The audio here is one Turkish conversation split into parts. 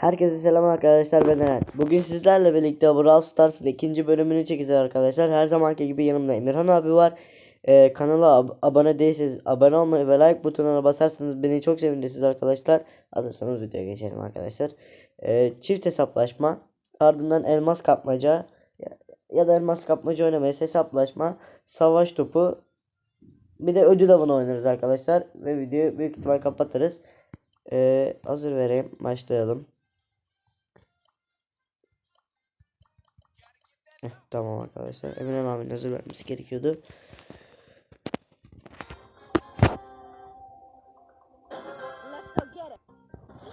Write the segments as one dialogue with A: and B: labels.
A: Herkese selam arkadaşlar ben Eren. Bugün sizlerle birlikte Brawl Stars'ın ikinci bölümünü çekeceğiz arkadaşlar. Her zamanki gibi yanımda Emirhan abi var. Ee, kanala ab- abone değilseniz abone olmayı ve like butonuna basarsanız beni çok sevinirsiniz arkadaşlar. Hazırsanız videoya geçelim arkadaşlar. Ee, çift hesaplaşma ardından elmas kapmaca ya da elmas kapmaca oynamayız hesaplaşma savaş topu bir de ödül avını oynarız arkadaşlar ve videoyu büyük ihtimal kapatırız. Ee, hazır vereyim başlayalım. Heh, tamam arkadaşlar. Emine abinin hazır vermesi gerekiyordu.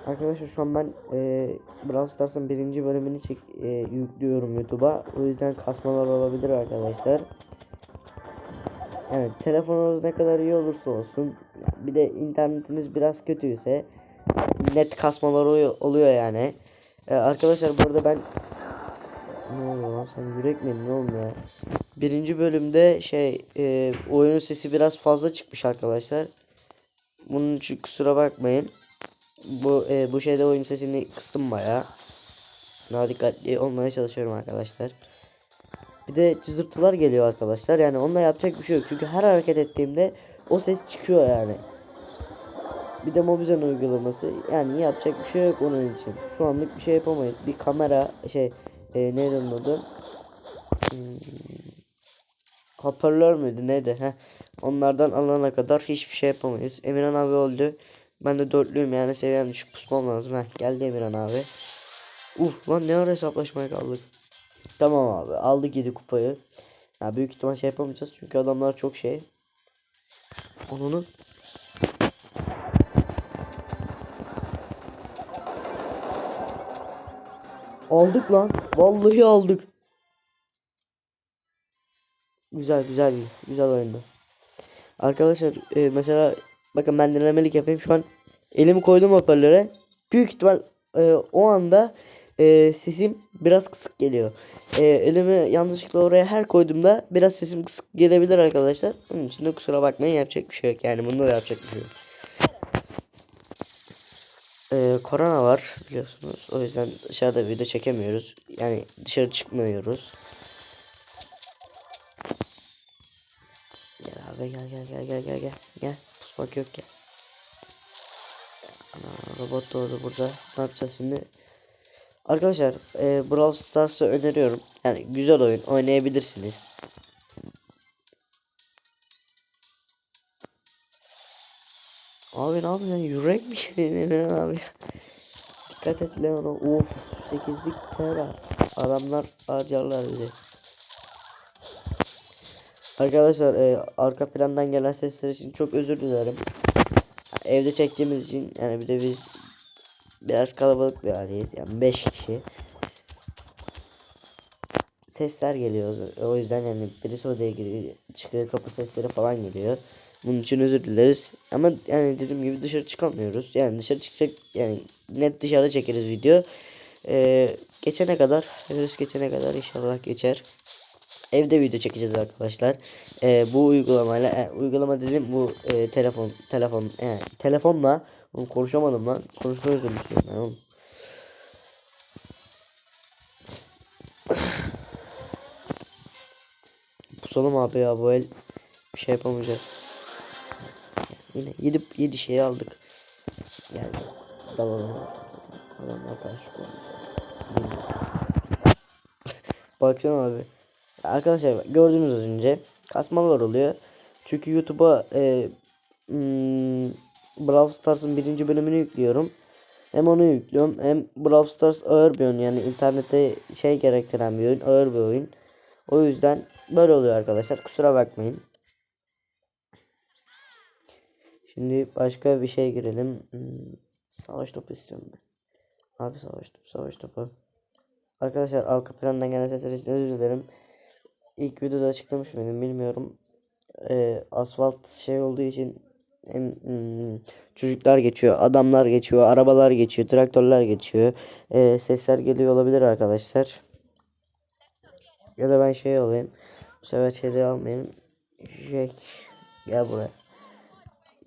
A: Arkadaşlar şu an ben e, Brawl Stars'ın birinci bölümünü çek e, yüklüyorum YouTube'a. O yüzden kasmalar olabilir arkadaşlar. Evet telefonunuz ne kadar iyi olursa olsun bir de internetiniz biraz kötüyse net kasmalar oluyor yani. E, arkadaşlar bu arada ben ne oluyor lan sen yürek mi ne olmuyor? Birinci bölümde şey e, oyunun sesi biraz fazla çıkmış arkadaşlar. Bunun için kusura bakmayın. Bu e, bu şeyde oyun sesini kıstım bayağı. Daha dikkatli olmaya çalışıyorum arkadaşlar. Bir de cızırtılar geliyor arkadaşlar. Yani onunla yapacak bir şey yok. Çünkü her hareket ettiğimde o ses çıkıyor yani. Bir de Mobizen uygulaması. Yani yapacak bir şey yok onun için. Şu anlık bir şey yapamayız. Bir kamera şey e, neydi onun adı? Hmm, hoparlör müydü neydi? Heh. Onlardan alana kadar hiçbir şey yapamayız. Emirhan abi öldü. Ben de dörtlüyüm yani seviyem düşük pusmam lazım. Heh, geldi Emirhan abi. Uf lan ne ara hesaplaşmaya kaldık. Tamam abi aldık 7 kupayı. Ya büyük ihtimal şey yapamayacağız çünkü adamlar çok şey. Onunu Aldık lan. Vallahi aldık. Güzel güzel güzel oyundu. Arkadaşlar e, mesela bakın ben denemelik yapayım şu an elimi koydum hoparlöre. Büyük ihtimal e, o anda e, sesim biraz kısık geliyor. E, elimi yanlışlıkla oraya her koyduğumda biraz sesim kısık gelebilir arkadaşlar. Onun için de kusura bakmayın yapacak bir şey yok yani bunda da yapacak bir şey yok. E, korona var biliyorsunuz. O yüzden dışarıda video çekemiyoruz. Yani dışarı çıkmıyoruz. Gel abi gel gel gel gel gel gel. Gel. Pusmak yok gel. Ana robot doğdu burada. Ne yapacağız şimdi? Arkadaşlar e, Brawl Stars'ı öneriyorum. Yani güzel oyun oynayabilirsiniz. Yürek mi yedin Emirhan abi? Dikkat et Leon'a. Of 8'lik tera. Adamlar harcarlar bizi. Arkadaşlar e, arka plandan gelen sesler için çok özür dilerim. Evde çektiğimiz için yani bir de biz biraz kalabalık bir aileyiz. Yani 5 kişi. Sesler geliyor o yüzden yani birisi odaya giriyor çıkıyor kapı sesleri falan geliyor. Bunun için özür dileriz. Ama yani dediğim gibi dışarı çıkamıyoruz. Yani dışarı çıkacak yani net dışarıda çekeriz video. Ee, geçene kadar virüs geçene kadar inşallah geçer. Evde video çekeceğiz arkadaşlar. Ee, bu uygulamayla e, uygulama dedim bu e, telefon telefon yani telefonla oğlum konuşamadım lan. Konuşmayı konuşuyorum ben oğlum. Pusalım abi ya bu el bir şey yapamayacağız. Yine yedi, yedi şeyi aldık. Geldi. Dalalım. Baksana abi. Arkadaşlar gördüğünüz az önce kasmalar oluyor. Çünkü YouTube'a e, hmm, Brawl Stars'ın birinci bölümünü yüklüyorum. Hem onu yüklüyorum hem Brawl Stars ağır bir oyun yani internete şey gerektiren bir oyun ağır bir oyun. O yüzden böyle oluyor arkadaşlar kusura bakmayın. Şimdi başka bir şey girelim. Hmm, savaş topu istiyorum ben. Abi savaş topu savaş topu. Arkadaşlar arka plandan gelen sesler için özür dilerim. İlk videoda açıklamış mıydım bilmiyorum. Ee, asfalt şey olduğu için hem, hmm, çocuklar geçiyor, adamlar geçiyor, arabalar geçiyor, traktörler geçiyor. Ee, sesler geliyor olabilir arkadaşlar. Ya da ben şey olayım. Bu sefer şeyleri almayayım. Jack gel buraya.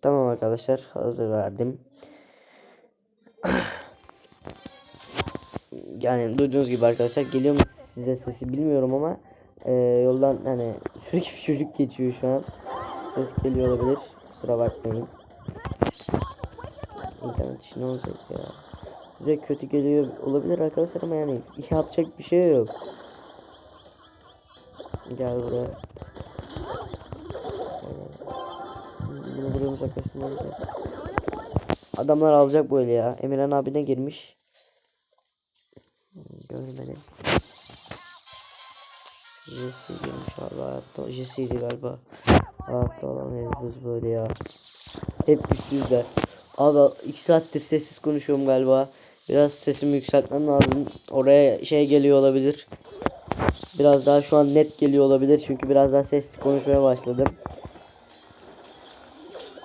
A: Tamam arkadaşlar hazır verdim. yani duyduğunuz gibi arkadaşlar geliyor mu size sesi bilmiyorum ama e, yoldan hani sürekli bir çocuk geçiyor şu an. Ses geliyor olabilir. Kusura bakmayın. İnternet ne olacak ya? Size kötü geliyor olabilir arkadaşlar ama yani yapacak bir şey yok. Gel buraya. Buraya uzaklaştırmalıyız. Adamlar alacak böyle ya. Emirhan abi de girmiş. Görmedim. Jesse girmiş abi hayatta. Jesse'ydi galiba. Hayatta olamayız biz böyle ya. Hep güçsüzler. Abi iki saattir sessiz konuşuyorum galiba. Biraz sesimi yükseltmem lazım. Oraya şey geliyor olabilir. Biraz daha şu an net geliyor olabilir. Çünkü biraz daha sesli konuşmaya başladım.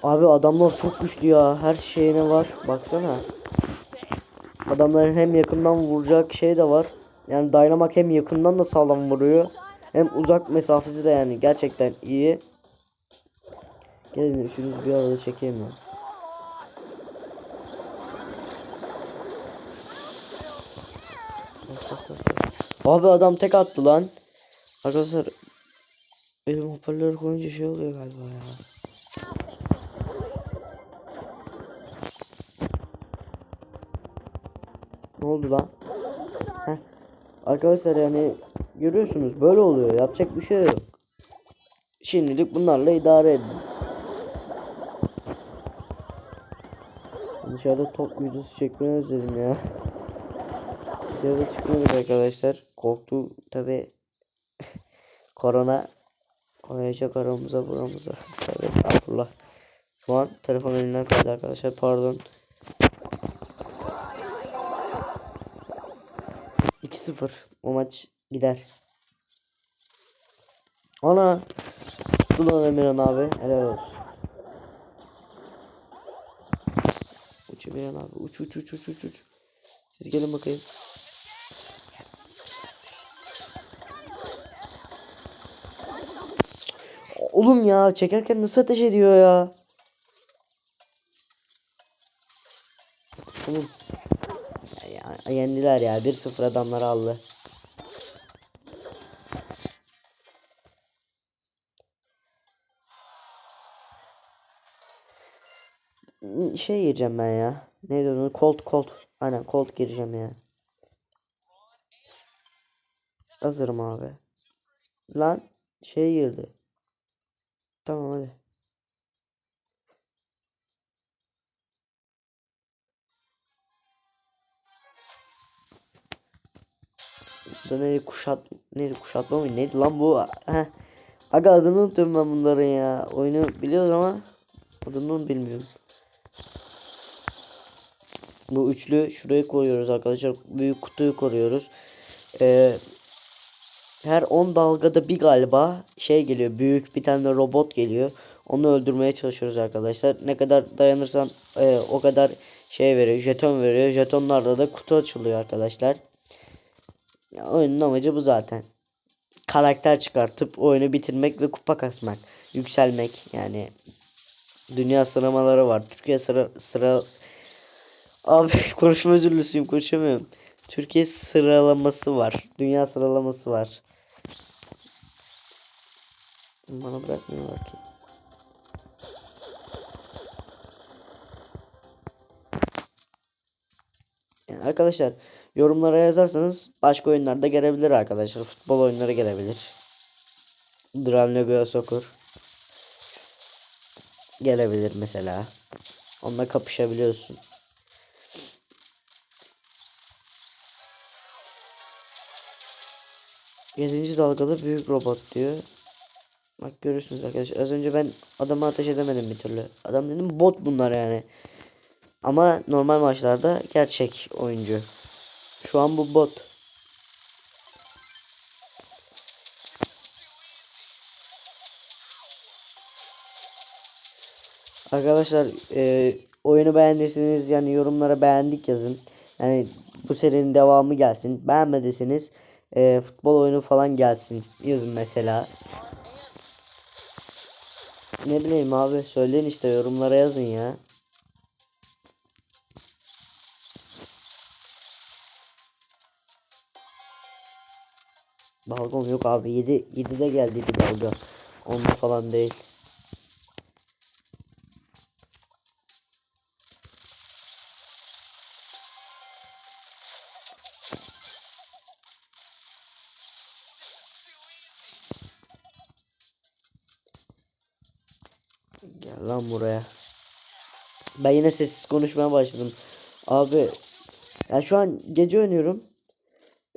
A: Abi adamlar çok güçlü ya. Her şeyine var. Baksana. Adamların hem yakından vuracak şey de var. Yani Dynamax hem yakından da sağlam vuruyor. Hem uzak mesafesi de yani gerçekten iyi. Gelin üçünüz bir arada çekeyim ya. Abi adam tek attı lan. Arkadaşlar benim hoparlör koyunca şey oluyor galiba ya. Ne oldu lan? Heh. Arkadaşlar yani görüyorsunuz böyle oluyor. Yapacak bir şey yok. Şimdilik bunlarla idare edin. Dışarıda top videosu çekmeyi özledim ya. Dışarıda çıkmıyorduk arkadaşlar. Korktu tabi. Korona koyacak aramıza buramıza. Estağfurullah. Şu an telefon elimden kaydı arkadaşlar pardon. 2-0 o maç gider. Ana. Ulan Emirhan abi helal olsun. Uç Emirhan abi uç uç uç uç uç uç. Siz gelin bakayım. Oğlum ya çekerken nasıl ateş ediyor ya? Oğlum. Yendiler ya 1-0 adamlar aldı. Şey gireceğim ben ya. Neydi onu? Colt Colt. Aynen Colt gireceğim ya. Hazırım abi. Lan şey girdi. Tamam hadi. Neydi kuşat neydi kuşatma mı? Neydi lan bu? Heh. Aga adını unuttum ben bunların ya. Oyunu biliyoruz ama adını bilmiyorum bu üçlü şuraya koyuyoruz arkadaşlar. Büyük kutuyu koruyoruz. Ee, her 10 dalgada bir galiba şey geliyor. Büyük bir tane robot geliyor. Onu öldürmeye çalışıyoruz arkadaşlar. Ne kadar dayanırsan e, o kadar şey veriyor jeton veriyor. Jetonlarda da kutu açılıyor arkadaşlar ya oyunun amacı bu zaten. Karakter çıkartıp oyunu bitirmek ve kupa kasmak. Yükselmek yani. Dünya sıralamaları var. Türkiye sıra sıra Abi konuşma özürlüsüyüm konuşamıyorum. Türkiye sıralaması var. Dünya sıralaması var. Bana bırakmıyorlar ki. Yani arkadaşlar yorumlara yazarsanız başka oyunlar da gelebilir arkadaşlar. Futbol oyunları gelebilir. Drum Lego Soccer gelebilir mesela. Onunla kapışabiliyorsun. Yedinci dalgada büyük robot diyor. Bak görürsünüz arkadaşlar. Az önce ben adamı ateş edemedim bir türlü. Adam dedim bot bunlar yani. Ama normal maçlarda gerçek oyuncu. Şu an bu bot. Arkadaşlar e, oyunu beğendiyseniz yani yorumlara beğendik yazın. Yani bu serinin devamı gelsin. Beğenmediyseniz e, futbol oyunu falan gelsin yazın mesela. Ne bileyim abi söyleyin işte yorumlara yazın ya. Dalgam yok abi. 7 7'de geldiydi dalga. Onda falan değil. Gel lan buraya. Ben yine sessiz konuşmaya başladım. Abi ya şu an gece oynuyorum.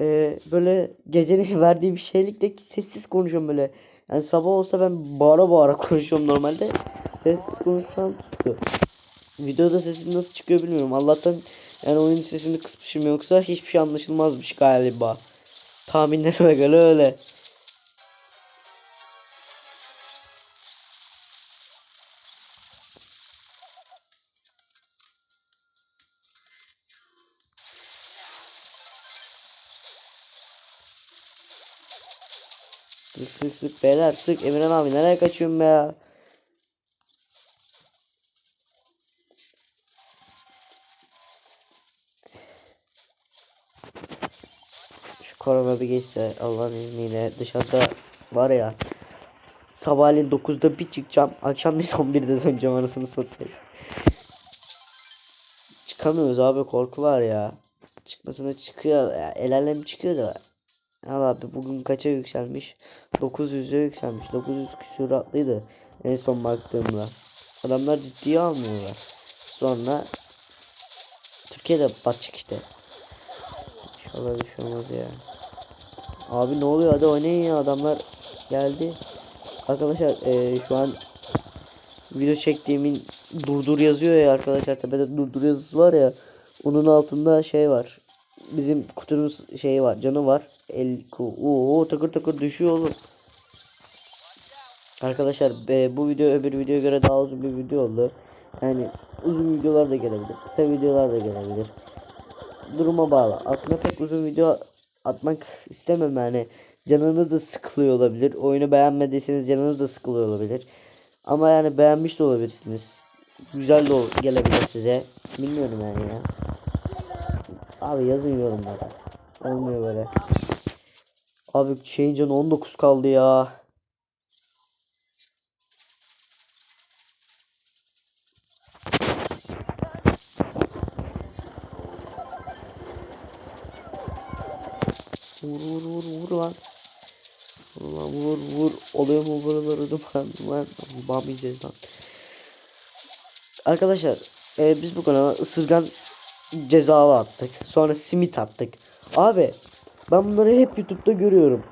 A: Ee, böyle gecenin verdiği bir şeylikte sessiz konuşuyorum böyle. Yani sabah olsa ben bağıra bağıra konuşuyorum normalde. Sessiz konuşsam çıkıyor. Videoda sesim nasıl çıkıyor bilmiyorum. Allah'tan yani oyun sesini kısmışım yoksa hiçbir şey anlaşılmazmış galiba. Tahminlerime göre öyle. Sık sık sık beyler sık Emirhan abi nereye kaçıyorsun be ya? Şu korona bir geçse Allah'ın izniyle dışarıda var ya Sabahleyin 9'da bir çıkacağım akşamleyin 11'de döneceğim anasını satayım. Çıkamıyoruz abi korku var ya. Çıkmasına çıkıyor ya, el alem çıkıyor da. Al abi bugün kaça yükselmiş? 900'e yükselmiş. 900 küsuratlıydı en son baktığımda. Adamlar ciddiye almıyorlar. Sonra Türkiye'de batacak işte. İnşallah bir şey olmaz ya. Abi ne oluyor hadi oynayın ya adamlar geldi. Arkadaşlar eee, şu an video çektiğimin durdur yazıyor ya arkadaşlar tepede durdur yazısı var ya onun altında şey var bizim kutunun şeyi var canı var el oo takır takır düşüyor oğlum arkadaşlar e, bu video öbür videoya göre daha uzun bir video oldu yani uzun videolar da gelebilir kısa videolar da gelebilir duruma bağlı aslında pek uzun video atmak istemem yani canınız da sıkılıyor olabilir oyunu beğenmediyseniz canınız da sıkılıyor olabilir ama yani beğenmiş de olabilirsiniz. Güzel de gelebilir size. Bilmiyorum yani ya. Abi yazın yorumlara. Olmuyor böyle. Abi şeyin canı 19 kaldı ya. Vur vur vur vur lan. Lan vur vur. Oluyor mu buraları duman duman. Bam yiyeceğiz lan. Arkadaşlar e, biz bu kanala ısırgan cezalı attık. Sonra simit attık. Abi ben bunları hep YouTube'da görüyorum.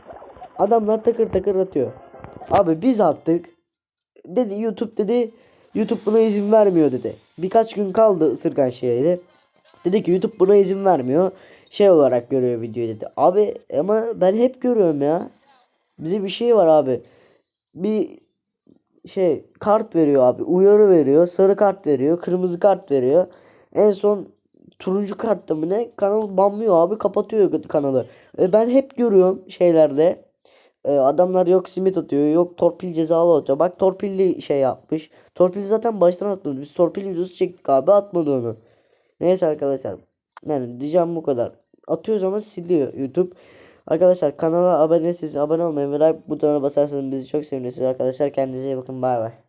A: Adamlar takır takır atıyor. Abi biz attık. Dedi YouTube dedi. YouTube buna izin vermiyor dedi. Birkaç gün kaldı ısırgan şeyleri. Dedi ki YouTube buna izin vermiyor. Şey olarak görüyor videoyu dedi. Abi ama ben hep görüyorum ya. Bize bir şey var abi. Bir şey kart veriyor abi. Uyarı veriyor. Sarı kart veriyor. Kırmızı kart veriyor. En son turuncu kartta mı ne? Kanal banlıyor abi. Kapatıyor kanalı. E, ben hep görüyorum şeylerde. E, adamlar yok simit atıyor. Yok torpil cezalı atıyor. Bak torpilli şey yapmış. Torpil zaten baştan atmadı. Biz torpil videosu çektik abi. Atmadı onu. Neyse arkadaşlar. Yani diyeceğim bu kadar. Atıyoruz ama siliyor YouTube. Arkadaşlar kanala abone siz abone olmayı ve like butonuna basarsanız bizi çok sevinirsiniz arkadaşlar. Kendinize iyi bakın. Bay bay.